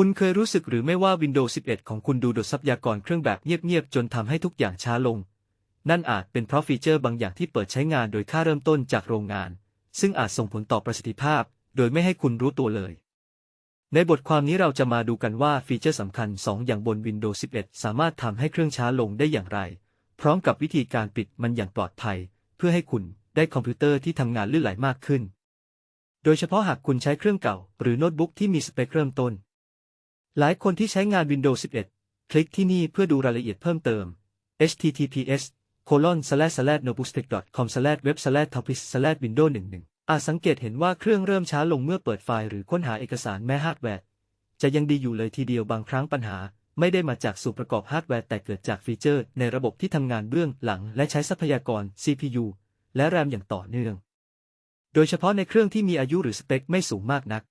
คุณเคยรู้สึกหรือไม่ว่า Windows 11 ของคุณดูดทรัพยากรเครื่องแบบเงียบๆ จนทำให้ทุกอย่างช้าลง นั่นอาจเป็นเพราะฟีเจอร์บางอย่างที่เปิดใช้งานโดยค่าเริ่มต้นจากโรงงาน ซึ่งอาจส่งผลต่อประสิทธิภาพ โดยไม่ให้คุณรู้ตัวเลย ในบทความนี้เราจะมาดูกันว่าฟีเจอร์สำคัญ 2 อย่างบน Windows 11 สามารถทำให้เครื่องช้าลงได้อย่างไร พร้อมกับวิธีการปิดมันอย่างปลอดภัย เพื่อให้คุณได้คอมพิวเตอร์ที่ทำงานลื่นไหลมากขึ้น โดยเฉพาะหากคุณใช้เครื่องเก่า หรือโน้ตบุ๊กที่มีสเปคเริ่มต้น หลายคนที่ใช้งาน Windows 11 คลิกที่นี่เพื่อดูรายละเอียดเพิ่มเติม https colon slash slash notebookstech com slash web slash topics slash windows 11อาจสังเกตเห็นว่าเครื่องเริ่มช้าลงเมื่อเปิดไฟล์หรือค้นหาเอกสารแม้ฮาร์ดแวร์ จะยังดีอยู่เลยทีเดียวบางครั้งปัญหา ไม่ได้มาจากส่วนประกอบฮาร์ดแวร์แต่เกิดจากฟีเจอร์ ในระบบที่ทำงานเบื้องหลัง และใช้ทรัพยากร CPU และแรมอย่างต่อเนื่อง โดยเฉพาะในเครื่องที่มีอายุหรือสเปคไม่สูงมากนัก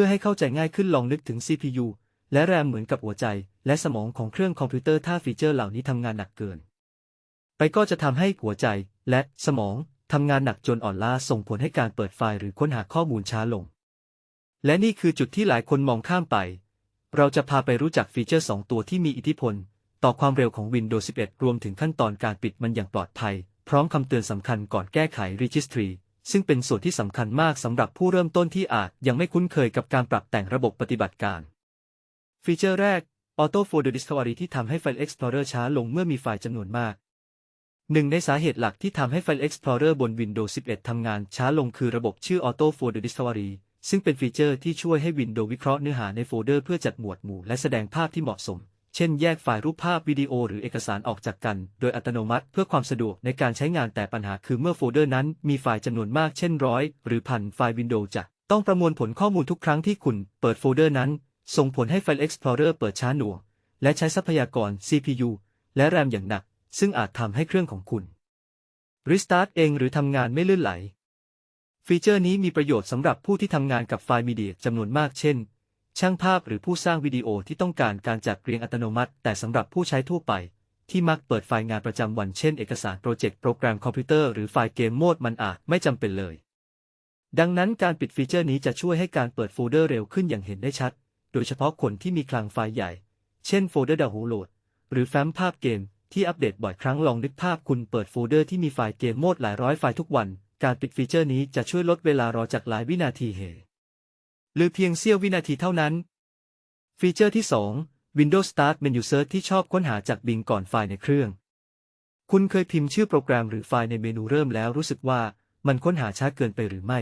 พื่อให้เข้าใจง่ายขึ้นลองนึกถึง CPU และแรมเหมือนกับหัวใจ และสมองของเครื่องคอมพิวเตอร์ถ้าฟีเจอร์เหล่านี้ทำงานหนักเกิน ไปก็จะทำให้หัวใจและสมองทำงานหนักจนอ่อนล้าส่งผลให้การเปิดไฟล์หรือค้นหาข้อมูลช้าลง และนี่คือจุดที่หลายคนมองข้ามไป เราจะพาไปรู้จักฟีเจอร์ 2 ตัวที่มีอิทธิพล ต่อความเร็วของ Windows 11 รวมถึงขั้นตอนการปิดมันอย่างปลอดภัย พร้อมคำเตือนสำคัญก่อนแก้ไข Registry ซึ่งเป็นส่วนที่สำคัญมากสำหรับผู้เริ่มต้นที่อาจยังไม่คุ้นเคยกับการปรับแต่งระบบปฏิบัติการ ฟีเจอร์แรก Auto Folder Discovery ที่ทำให้ไฟล์ Explorer ช้าลงเมื่อมีไฟล์จำนวนมาก หนึ่งในสาเหตุหลักที่ทำให้ไฟล์ Explorer บน Windows 11 ทำงานช้าลงคือระบบชื่อ Auto Folder Discovery ซึ่งเป็นฟีเจอร์ที่ช่วยให้ Windows วิเคราะห์เนื้อหาในโฟลเดอร์เพื่อจัดหมวดหมู่และแสดงภาพที่เหมาะสม เช่นแยกไฟล์รูปภาพวิดีโอหรือเอกสารออกจากกัน โดยอัตโนมัติเพื่อความสะดวกในการใช้งานแต่ปัญหาคือเมื่อโฟลเดอร์นั้นมีไฟล์จำนวนมากเช่นร้อยหรือพันไฟล์ Windows จะต้องประมวลผลข้อมูลทุกครั้งที่คุณเปิดโฟลเดอร์นั้น ส่งผลให้ไฟล์ Explorer เปิดช้าหน่วงและใช้ทรัพยากร CPU และแรมอย่างหนัก ซึ่งอาจทำให้เครื่องของคุณ Restart เองหรือทำงานไม่ลื่นไหล ฟีเจอร์นี้มีประโยชน์สำหรับผู้ที่ทำงานกับไฟล์มีเดียจำนวนมากเช่น ช่างภาพหรือผู้สร้างวิดีโอที่ต้องการการจัดเรียงอัตโนมัติ แต่สำหรับผู้ใช้ทั่วไป ที่มักเปิดไฟล์งานประจำวันเช่นเอกสารโปรเจกต์โปรแกรมคอมพิวเตอร์หรือไฟล์เกมโหมดมันอาจไม่จำเป็นเลย ดังนั้นการปิดฟีเจอร์นี้จะช่วยให้การเปิดโฟลเดอร์เร็วขึ้นอย่างเห็นได้ชัด โดยเฉพาะคนที่มีคลังไฟล์ใหญ่ เช่นโฟลเดอร์ดาวน์โหลด หรือแฟ้มภาพเกมที่อัปเดตบ่อยครั้งลองนึกภาพคุณเปิดโฟลเดอร์ที่มีไฟล์เกมโหมดหลายร้อยไฟล์ทุกวัน การปิดฟีเจอร์นี้จะช่วยลดเวลารอจากหลายวินาทีเห หรือเพียงเสี้ยววินาทีเท่านั้น ฟีเจอร์ที่ 2 Windows Start Menu Search ที่ชอบค้นหาจาก Bing ก่อนไฟล์ในเครื่อง คุณเคยพิมพ์ชื่อโปรแกรมหรือไฟล์ในเมนูเริ่มแล้วรู้สึกว่ามันค้นหาช้าเกินไปหรือไม่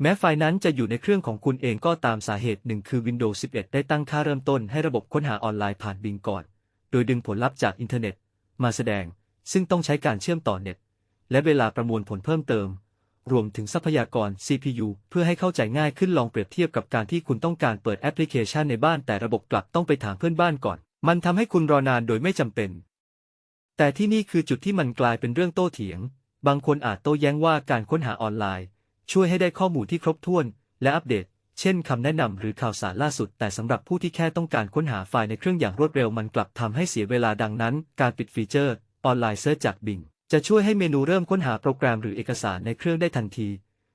แม้ไฟล์นั้นจะอยู่ในเครื่องของคุณเองก็ตามสาเหตุหนึ่งคือ Windows 11 ได้ตั้งค่าเริ่มต้นให้ระบบค้นหาออนไลน์ผ่าน Bing ก่อน โดยดึงผลลัพธ์จากอินเทอร์เน็ต มาแสดง ซึ่งต้องใช้การเชื่อมต่อเน็ต และเวลาประมวลผลเพิ่มเติม รวมถึงทรัพยากร CPU เพื่อให้เข้าใจง่ายขึ้นลองเปรียบเทียบกับการที่คุณต้องการเปิดแอปพลิเคชันในบ้านแต่ระบบกลับต้องไปถามเพื่อนบ้านก่อน มันทำให้คุณรอนานโดยไม่จำเป็น แต่ที่นี่คือจุดที่มันกลายเป็นเรื่องโต้เถียง บางคนอาจโต้แย้งว่าการค้นหาออนไลน์ ช่วยให้ได้ข้อมูลที่ครบถ้วน และอัปเดต เช่นคำแนะนำหรือข่าวสารล่าสุด แต่สำหรับผู้ที่แค่ต้องการค้นหาไฟล์ในเครื่องอย่างรวดเร็วมันกลับทำให้เสียเวลาดังนั้น การปิดฟีเจอร์ ออนไลน์เซิร์ชจาก Bing จะช่วยให้เมนูเริ่มค้นหาโปรแกรมหรือเอกสารในเครื่องได้ทันที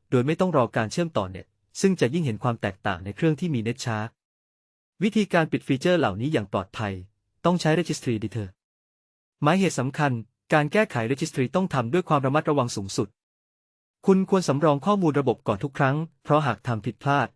โดยไม่ต้องรอการเชื่อมต่อเน็ต ซึ่งจะยิ่งเห็นความแตกต่างในเครื่องที่มีเน็ตช้า วิธีการปิดฟีเจอร์เหล่านี้อย่างปลอดภัย ต้องใช้ Registry Editor หมายเหตุสำคัญ การแก้ไข Registry ต้องทำด้วยความระมัดระวังสูงสุด คุณควรสำรองข้อมูลระบบก่อนทุกครั้ง เพราะหากทำผิดพลาด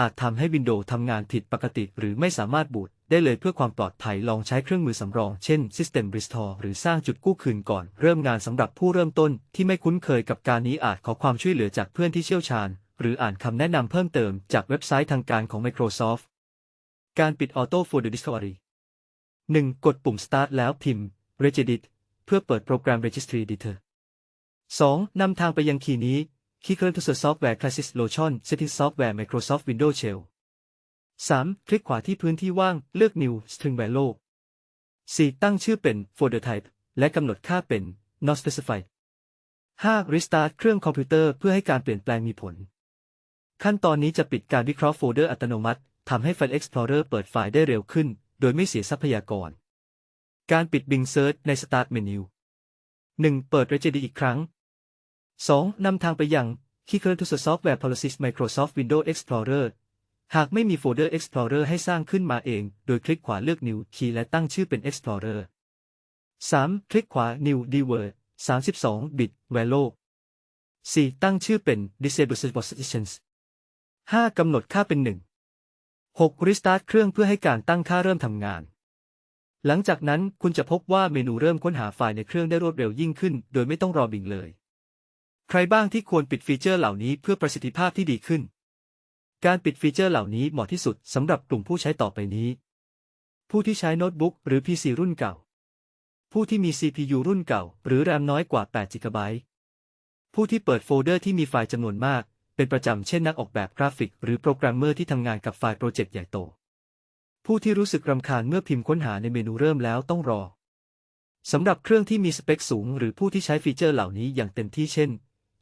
อาจทำให้ Windows ทำงานผิดปกติหรือไม่สามารถบูตได้เลยเพื่อความปลอดภัยลองใช้เครื่องมือสำรอง เช่น System Restore หรือสร้างจุดกู้คืนก่อน เริ่มงานสำหรับผู้เริ่มต้นที่ไม่คุ้นเคยกับการนี้อาจขอความช่วยเหลือจากเพื่อนที่เชี่ยวชาญ หรืออ่านคำแนะนำเพิ่มเติมจากเว็บไซต์ทางการของ Microsoft การปิด Auto Folder Discovery 1. กดปุ่ม Start แล้วพิมพ์ Regedit เพื่อเปิดโปรแกรม Registry Editor 2. นำทางไปยังคีย์นี้ คีย์ Current to Search Software Crisis Lotion Setting Software Microsoft Windows Shell 3. คลิกขวาที่พื้นที่ว่าง เลือก New String Value 4. ตั้งชื่อเป็น Folder Type และกำหนดค่าเป็น Not Specified 5. Restart เครื่องคอมพิวเตอร์เพื่อให้การเปลี่ยนแปลงมีผล ขั้นตอนนี้จะปิดการวิเคราะห์โฟลเดอร์อัตโนมัติทำให้ไฟล์ Explorer เปิดไฟล์ได้เร็วขึ้น โดยไม่เสียทรัพยากร การปิด Bing Search ใน Start Menu 1. เปิด Regedit อีกครั้ง 2. นำทางไปยัง Key Current to Software Policies Microsoft Windows Explorer หากไม่มีโฟลเดอร์ Explorer ให้สร้างขึ้นมาเอง โดยคลิกขวาเลือก New Key และตั้งชื่อเป็น Explorer 3. คลิกขวา New Dword 32 bit Value 4. ตั้งชื่อเป็น Disable Positions 5. กำหนดค่าเป็น 1 6. Restart เครื่องเพื่อให้การตั้งค่าเริ่มทำงาน หลังจากนั้นคุณจะพบว่าเมนูเริ่มค้นหาไฟล์ในเครื่องได้รวดเร็วยิ่งขึ้น โดยไม่ต้องรอบิงเลย ใครบ้างที่ควรปิดฟีเจอร์เหล่านี้เพื่อประสิทธิภาพที่ดีขึ้น การปิดฟีเจอร์เหล่านี้เหมาะที่สุดสำหรับกลุ่มผู้ใช้ต่อไปนี้ ผู้ที่ใช้โน้ตบุ๊กหรือ PC รุ่นเก่า ผู้ที่มี CPU รุ่นเก่า หรือ RAM น้อยกว่า 8 GB ผู้ที่เปิดโฟลเดอร์ที่มีไฟล์จำนวนมาก เป็นประจำเช่นนักออกแบบกราฟิก หรือโปรแกรมเมอร์ที่ทำงานกับไฟล์โปรเจกต์ใหญ่โต ผู้ที่รู้สึกรำคาญเมื่อพิมพ์ค้นหาในเมนูเริ่มแล้วต้องรอสำหรับเครื่องที่มีสเปคสูง หรือผู้ที่ใช้ฟีเจอร์เหล่านี้อย่างเต็มที่เช่น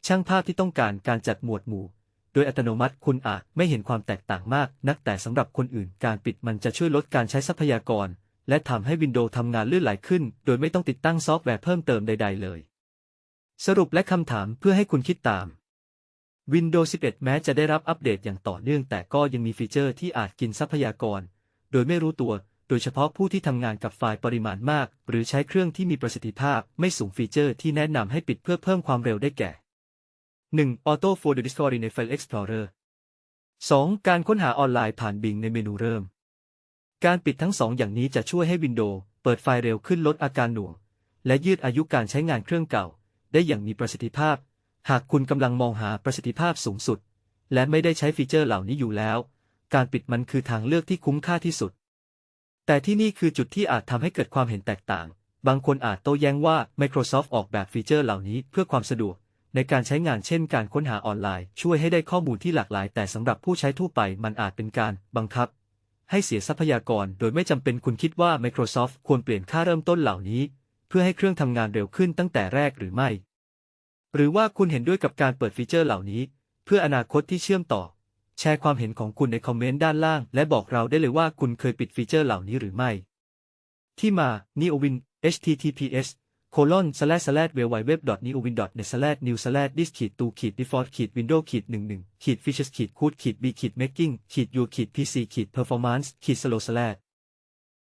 ช่างภาพที่ต้องการการจัดหมวดหมู่ โดยอัตโนมัติคุณอาจไม่เห็นความแตกต่างมากนักแต่สำหรับคนอื่นการปิดมันจะช่วยลดการใช้ทรัพยากร และทำให้วินโดว์ทำงานลื่นไหลขึ้น โดยไม่ต้องติดตั้งซอฟต์แวร์เพิ่มเติมใด ๆ เลย สรุปและคำถามเพื่อให้คุณคิดตาม Windows 11 แม้จะได้รับอัปเดตอย่างต่อเนื่อง แต่ก็ยังมีฟีเจอร์ที่อาจกินทรัพยากร โดยไม่รู้ตัว โดยเฉพาะผู้ที่ทำงานกับไฟล์ปริมาณมาก หรือใช้เครื่องที่มีประสิทธิภาพไม่สูงฟีเจอร์ที่แนะนำให้ปิดเพื่อเพิ่มความเร็วได้แก่ 1. Auto Folder Discovery ใน File Explorer 2. การค้นหาออนไลน์ผ่าน Bing ในเมนูเริ่ม การปิดทั้งสองอย่างนี้จะช่วยให้ Windows เปิดไฟล์เร็วขึ้นลดอาการหน่วง และยืดอายุการใช้งานเครื่องเก่า ได้อย่างมีประสิทธิภาพ หากคุณกำลังมองหาประสิทธิภาพสูงสุด และไม่ได้ใช้ฟีเจอร์เหล่านี้อยู่แล้ว การปิดมันคือทางเลือกที่คุ้มค่าที่สุด แต่ที่นี่คือจุดที่อาจทำให้เกิดความเห็นแตกต่าง บางคนอาจโต้แย้งว่า Microsoft ออกแบบฟีเจอร์เหล่านี้เพื่อความสะดวก ในการใช้งานเช่นการค้นหาออนไลน์ ช่วยให้ได้ข้อมูลที่หลากหลาย แต่สำหรับผู้ใช้ทั่วไปมันอาจเป็นการบังคับ ให้เสียทรัพยากรโดยไม่จำเป็นคุณคิดว่า Microsoft ควรเปลี่ยนค่าเริ่มต้นเหล่านี้ เพื่อให้เครื่องทำงานเร็วขึ้นตั้งแต่แรกหรือไม่ หรือว่าคุณเห็นด้วยกับการเปิดฟีเจอร์เหล่านี้ เพื่ออนาคตที่เชื่อมต่อ แชร์ความเห็นของคุณในคอมเมนต์ด้านล่าง และบอกเราได้เลยว่าคุณเคยปิดฟีเจอร์เหล่านี้หรือไม่ ที่มา neowin https colon slash slash www neowin net slash new slash dis ขีดตูขีด default ขีด window ขีดหนึ่งหนึ่งขีด features ขีด code ขีด b ขีด making ขีด u ขีด pc ขีด performance ขีด slow slash